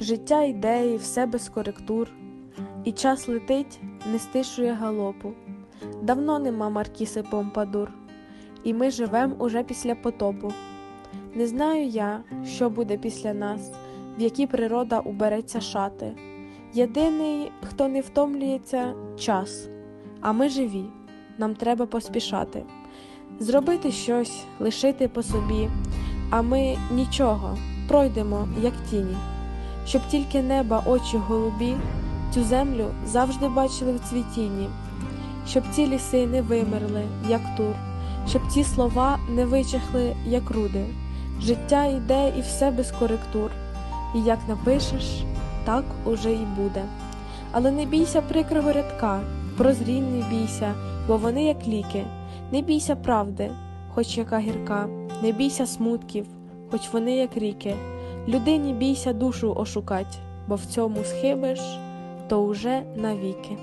Життя ідеї, все без коректур, і час летить, не стишує галопу. Давно нема Маркіси Помпадур, і ми живем уже після потопу. Не знаю я, що буде після нас, в які природа убереться шати. Єдиний, хто не втомлюється, час, а ми живі, нам треба поспішати. Зробити щось, лишити по собі, а ми нічого, пройдемо, як тіні, щоб тільки неба очі голубі, цю землю завжди бачили в цвітінні, щоб ці ліси не вимерли, як тур, щоб ці слова не вичахли, як руди. Життя йде і все без коректур, і як напишеш, так уже і буде. Але не бійся прикрого рядка, прозрінь не бійся, бо вони як ліки. Не бійся правди, хоч яка гірка, не бійся смутків, хоч вони як ріки. Людині бійся душу ошукать, бо в цьому схибиш, то уже навіки.